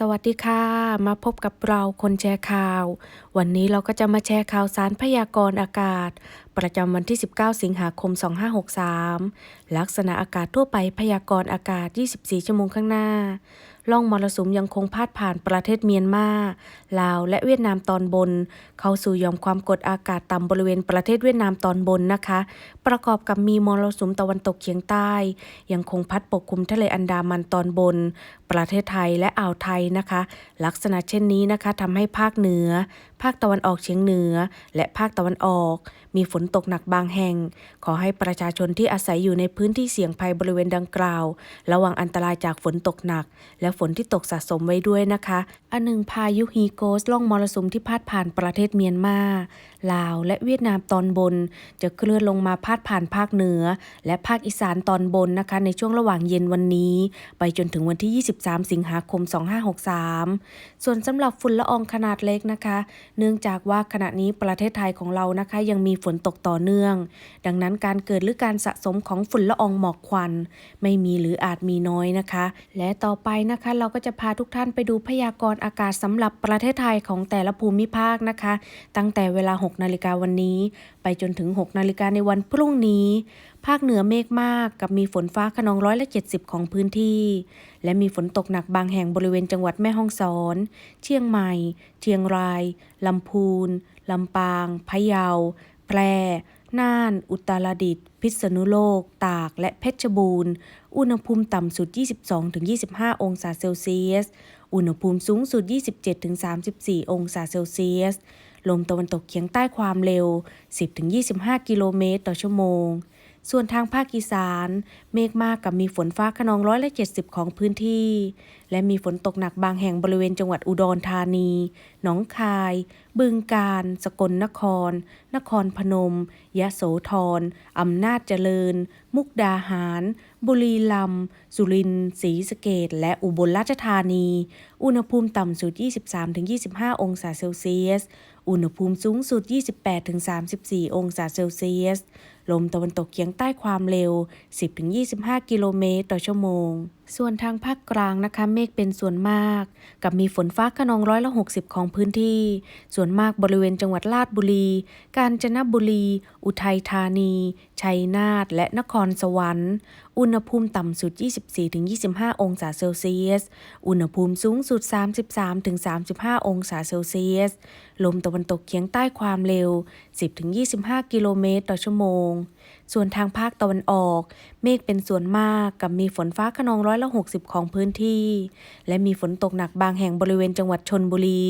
สวัสดีค่ะ มาพบกับเราคนแชร์ข่าว วันนี้เราก็จะมาแชร์ข่าวสารพยากรณ์อากาศ ประจำวันที่ 19 สิงหาคม 2563 ลักษณะอากาศทั่วไปพยากรณ์อากาศ 24 ชั่วโมงข้างหน้า ล่องมรสุมยังคงพาดผ่านประเทศเมียนมา ลาว และเวียดนามตอนบน เข้าสู่ยอมความกดอากาศต่ำบริเวณประเทศเวียดนามตอนบนนะคะ ประกอบกับมีมรสุมตะวันตกเฉียงใต้ ยังคงพัดปกคลุมทะเลอันดามันตอนบน ประเทศไทยและอ่าวไทยนะคะ ลักษณะเช่นนี้นะคะทำให้ภาคเหนือภาคตะวันออกเฉียงเหนือ และภาคตะวันออก มีฝนตกหนักบางแห่ง ขอให้ประชาชนที่อาศัยอยู่ในพื้นที่เสี่ยงภัยบริเวณดังกล่าว ระวังอันตรายจากฝนตกหนัก และฝนที่ตกสะสมไว้ด้วยนะคะ อันหนึ่งพายุฮีโกสล่องมรสุมที่พาดผ่านประเทศเมียนมา ลาว และเวียดนามตอนบน จะเคลื่อนลงมาพาดผ่านภาคเหนือ และภาคอีสานตอนบนนะคะ ในช่วงระหว่างเย็นวันนี้ ไปจนถึงวันที่ 23 สิงหาคม 2563 ส่วนสำหรับฝุ่นละอองขนาดเล็กนะคะเนื่องจากว่าขณะนี้ประเทศไทยของเรานะคะยังมีฝนตกต่อเนื่อง ดังนั้นการเกิดหรือการสะสมของฝุ่นละอองหมอกควัน ไม่มีหรืออาจมีน้อยนะคะ และต่อไปนะคะเราก็จะพาทุกท่านไปดูพยากรณ์อากาศสำหรับประเทศไทยของแต่ละภูมิภาคนะคะ ตั้งแต่เวลา 6 นาฬิกาวันนี้ ไปจนถึง 6 นาฬิกาในวันพรุ่งนี้ ภาคเหนือเมฆมากกับมีฝนฟ้าขนองร้อยละ 70 ของพื้นที่ และมีฝนตกหนักบางแห่งบริเวณจังหวัดแม่ฮ่องสอน เชียงใหม่ เชียงราย ลำพูน ลำปาง พะเยา แพร่น่าน อุตรดิตถ์ พิษณุโลก ตาก และเพชรบูรณ์ อุณหภูมิต่ำสุด 22-25 องศาเซลเซียส อุณหภูมิสูงสุด 27-34 องศาเซลเซียส ลมตะวันตกเฉียงใต้ความเร็ว 10-25 กิโลเมตรต่อชั่วโมง ส่วนทางภาคอีสาน เมฆมากกับมีฝนฟ้าขนองร้อยละ70 ของพื้นที่ และมีฝนตกหนักบางแห่งบริเวณจังหวัดอุดรธานี หนองคาย บึงกาฬ สกลนคร นครพนม ยะโสธร อำนาจเจริญ มุกดาหาร บุรีรัมย์สุรินทร์ศรีสะเกษและอุบลราชธานี อุณหภูมิต่ำสุด 23-25 องศาเซลเซียส อุณหภูมิสูงสุด 28-34 องศาเซลเซียส ลมตะวันตกเฉียงใต้ความเร็ว 10-25 กิโลเมตรต่อชั่วโมง ส่วนทางภาคกลางนะคะเมฆเป็นส่วนมาก กับมีฝนฟ้าขนองร้อยละ 60 ของพื้นที่ ส่วนมากบริเวณจังหวัดลาดบุรี กาญจนบุรี อุทัยธานี ชัยนาท และนครสวรรค์ อุณหภูมิต่ำสุด 24-25 องศาเซลเซียส อุณหภูมิสูงสุด 33-35 องศาเซลเซียส ลมตะวันตกเฉียงใต้ความเร็ว 10-25 กิโลเมตรต่อชั่วโมงส่วนทางภาคตะวันออก เมฆเป็นส่วนมากกับมีฝนฟ้าขนองร้อยละ 60 ของพื้นที่ และมีฝนตกหนักบางแห่งบริเวณจังหวัดชนบุรี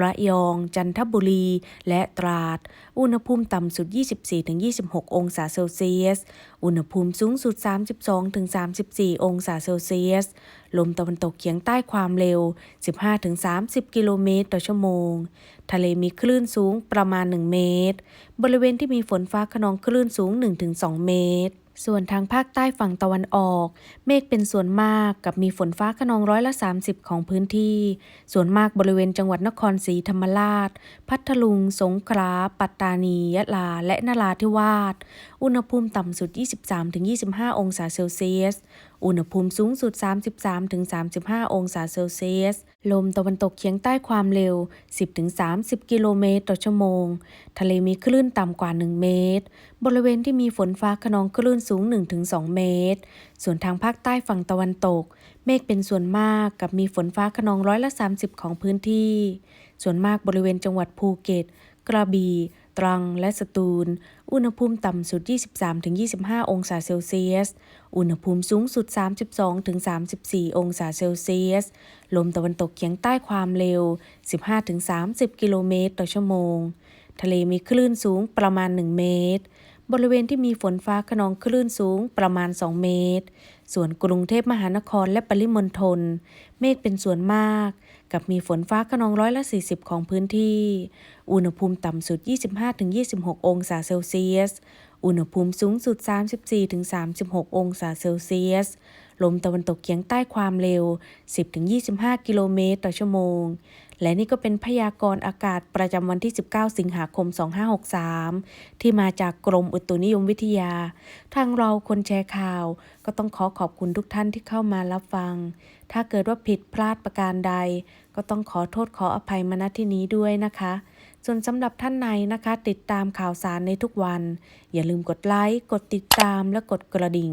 ระยอง จันทบุรี และตราด อุณหภูมิต่ำสุด 24-26 องศาเซลเซียส อุณหภูมิสูงสุด 32-34 องศาเซลเซียสลมตะวันตกเฉียงใต้ความเร็ว 15-30 กิโลเมตรต่อชั่วโมง ทะเลมีคลื่นสูงประมาณ 1 เมตร บริเวณที่มีฝนฟ้าขนองคลื่นสูง 1-2 เมตร ส่วนทางภาคใต้ฝั่งตะวันออก เมฆเป็นส่วนมากกับมีฝนฟ้าขนองร้อยละ 30 ของพื้นที่ ส่วนมากบริเวณจังหวัดนครศรีธรรมราช พัทลุง สงขลา ปัตตานี ยะลา และนราธิวาส อุณหภูมิต่ำสุด 23-25 องศาเซลเซียส อุณหภูมิสูงสุด 33-35 องศาเซลเซียส ลมตะวันตกเฉียงใต้ความเร็ว 10-30 กิโลเมตรต่อชั่วโมง ทะเลมีคลื่นต่ำกว่า 1 เมตรบริเวณที่มีฝนฟ้าขนองคลื่นสูง 1-2 เมตร ส่วนทางภาคใต้ฝั่งตะวันตก เมฆเป็นส่วนมากกับมีฝนฟ้าขนองร้อยละ 30 ของพื้นที่ ส่วนมากบริเวณจังหวัดภูเก็ต กระบี่ ตรัง และสตูล อุณหภูมิต่ำสุด 23-25 องศาเซลเซียส อุณหภูมิสูงสุด 32-34 องศาเซลเซียส ลมตะวันตกเฉียงใต้ความเร็ว 15-30 กิโลเมตรต่อชั่วโมง ทะเลมีคลื่นสูงประมาณ 1 เมตร บริเวณที่มีฝนฟ้าขนองคลื่นสูงประมาณ 2 เมตร ส่วนกรุงเทพมหานครและปริมณฑลเมฆเป็นส่วนมาก กับมีฝนฟ้าขนองร้อยละ 40 ของพื้นที่ อุณหภูมิต่ำสุด 25-26 องศาเซลเซียส อุณหภูมิสูงสุด 34-36 องศาเซลเซียสลมตะวันตกเฉียงใต้ความเร็ว 10-25 กิโลเมตรต่อชั่วโมง และนี่ก็เป็นพยากรณ์อากาศประจำวันที่ 19 สิงหาคม 2563 ที่มาจากกรมอุตุนิยมวิทยา ทางเราคนแชร์ข่าว ก็ต้องขอขอบคุณทุกท่านที่เข้ามารับฟัง ถ้าเกิดว่าผิดพลาดประการใด ก็ต้องขอโทษขออภัยมาณที่นี้ด้วยนะคะ ส่วนสำหรับท่านไหนนะคะ ติดตามข่าวสารในทุกวัน อย่าลืมกดไลค์ กดติดตามและกดกระดิ่ง